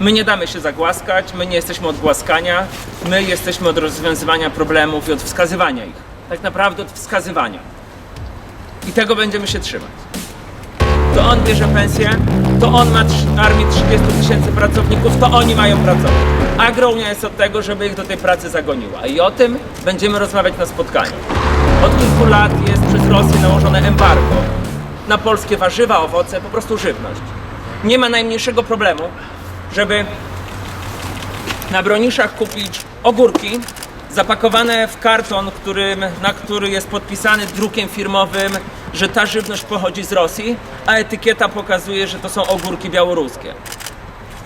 My nie damy się zagłaskać, my nie jesteśmy od głaskania, my jesteśmy od rozwiązywania problemów i od wskazywania ich. Tak naprawdę od wskazywania. I tego będziemy się trzymać. To on bierze pensję, to on ma armię 30 tysięcy pracowników, to oni mają pracować. Agrounia jest od tego, żeby ich do tej pracy zagoniła. I o tym będziemy rozmawiać na spotkaniu. Od kilku lat jest przez Rosję nałożone embargo na polskie warzywa, owoce, po prostu żywność. Nie ma najmniejszego problemu, żeby na broniszach kupić ogórki zapakowane w karton, którym, na który jest podpisany drukiem firmowym, że ta żywność pochodzi z Rosji, a etykieta pokazuje, że to są ogórki białoruskie.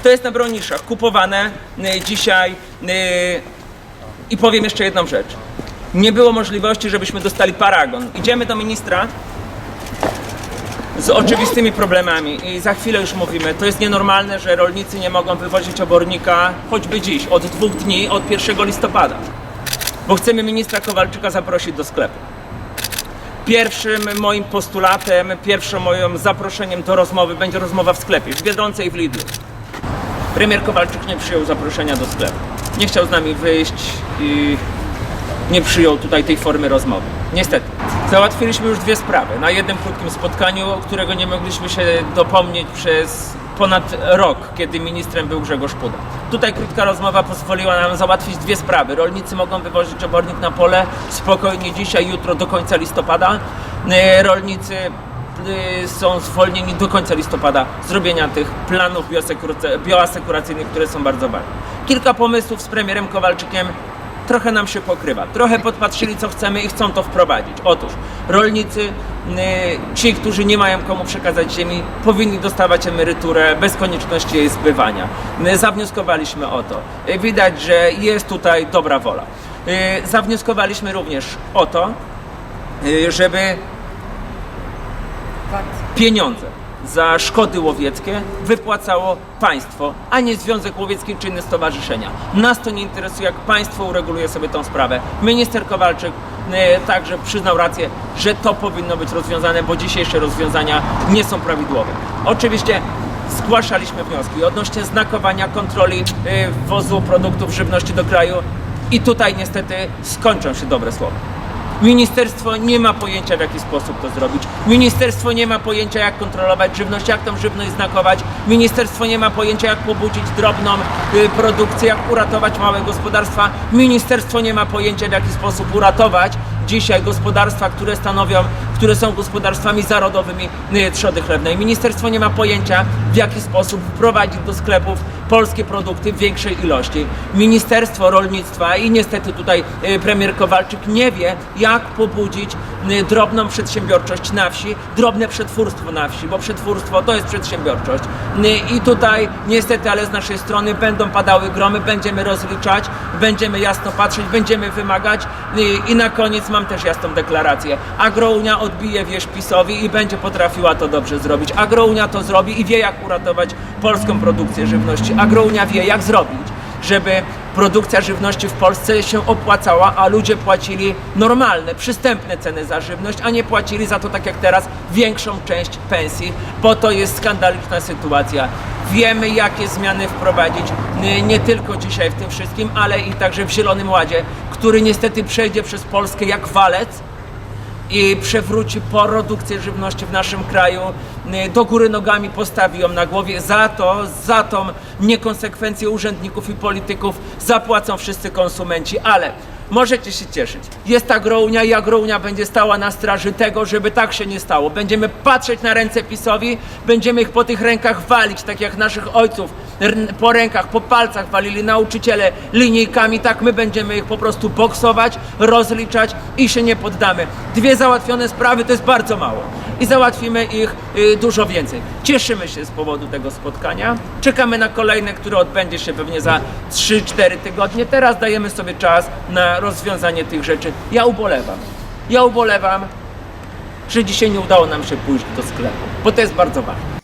To jest na broniszach kupowane y, dzisiaj y, i powiem jeszcze jedną rzecz. Nie było możliwości, żebyśmy dostali paragon. Idziemy do ministra z oczywistymi problemami i za chwilę już mówimy, to jest nienormalne, że rolnicy nie mogą wywozić obornika choćby dziś, od dwóch dni, od 1 listopada, bo chcemy ministra Kowalczyka zaprosić do sklepu. Pierwszym moim postulatem, pierwszym moim zaproszeniem do rozmowy będzie rozmowa w sklepie, w Biedronce i w Lidlu. Premier Kowalczyk nie przyjął zaproszenia do sklepu. Nie chciał z nami wyjść i nie przyjął tutaj tej formy rozmowy. Niestety. Załatwiliśmy już dwie sprawy na jednym krótkim spotkaniu, którego nie mogliśmy się dopomnieć przez ponad rok, kiedy ministrem był Grzegorz Puda. Tutaj krótka rozmowa pozwoliła nam załatwić dwie sprawy. Rolnicy mogą wywozić obornik na pole spokojnie dzisiaj, jutro do końca listopada. E, Rolnicy y, są zwolnieni do końca listopada z robienia tych planów bioasekuracyjnych, które są bardzo ważne. Kilka pomysłów z premierem Kowalczykiem trochę nam się pokrywa. Trochę podpatrzyli, co chcemy i chcą to wprowadzić. Otóż rolnicy, y, ci, którzy nie mają komu przekazać ziemi, powinni dostawać emeryturę bez konieczności jej zbywania. My zawnioskowaliśmy o to. Y, Widać, że jest tutaj dobra wola. Y, Zawnioskowaliśmy również o to, żeby pieniądze za szkody łowieckie wypłacało państwo, a nie Związek Łowiecki czy inne stowarzyszenia. Nas to nie interesuje, jak państwo ureguluje sobie tą sprawę. Minister Kowalczyk e, także przyznał rację, że to powinno być rozwiązane, bo dzisiejsze rozwiązania nie są prawidłowe. Oczywiście zgłaszaliśmy wnioski odnośnie znakowania kontroli e, wwozu produktów żywności do kraju i tutaj niestety skończą się dobre słowa. Ministerstwo nie ma pojęcia w jaki sposób to zrobić. Ministerstwo nie ma pojęcia jak kontrolować żywność, jak tą żywność znakować. Ministerstwo nie ma pojęcia jak pobudzić drobną y, produkcję, jak uratować małe gospodarstwa. Ministerstwo nie ma pojęcia w jaki sposób uratować dzisiaj gospodarstwa, które stanowią, które są gospodarstwami zarodowymi y, trzody chlewnej. Ministerstwo nie ma pojęcia w jaki sposób wprowadzić do sklepów polskie produkty w większej ilości. Ministerstwo Rolnictwa i niestety tutaj y, premier Kowalczyk nie wie, jak pobudzić drobną przedsiębiorczość na wsi, drobne przetwórstwo na wsi, bo przetwórstwo to jest przedsiębiorczość. I tutaj niestety, ale z naszej strony będą padały gromy, będziemy rozliczać, będziemy jasno patrzeć, będziemy wymagać i na koniec mam też jasną deklarację. Agrounia odbije wieś PiSowi i będzie potrafiła to dobrze zrobić. Agrounia to zrobi i wie jak uratować polską produkcję żywności. Agrounia wie jak zrobić, żeby produkcja żywności w Polsce się opłacała, a ludzie płacili normalne, przystępne ceny za żywność, a nie płacili za to tak jak teraz większą część pensji, bo to jest skandaliczna sytuacja. Wiemy jakie zmiany wprowadzić, nie tylko dzisiaj w tym wszystkim, ale i także w Zielonym Ładzie, który niestety przejdzie przez Polskę jak walec, i przewróci produkcję żywności w naszym kraju, y, do góry nogami postawi ją na głowie. Za to, za tą niekonsekwencję urzędników i polityków zapłacą wszyscy konsumenci, ale możecie się cieszyć. Jest agrounia i agrounia będzie stała na straży tego, żeby tak się nie stało. Będziemy patrzeć na ręce PiSowi, będziemy ich po tych rękach walić, tak jak naszych ojców po rękach, po palcach walili nauczyciele linijkami, tak my będziemy ich po prostu boksować, rozliczać i się nie poddamy. Dwie załatwione sprawy to jest bardzo mało i załatwimy ich y, dużo więcej. Cieszymy się z powodu tego spotkania. Czekamy na kolejne, które odbędzie się pewnie za 3-4 tygodnie. Teraz dajemy sobie czas na rozwiązanie tych rzeczy. Ja ubolewam. Ja ubolewam, że dzisiaj nie udało nam się pójść do sklepu, bo to jest bardzo ważne.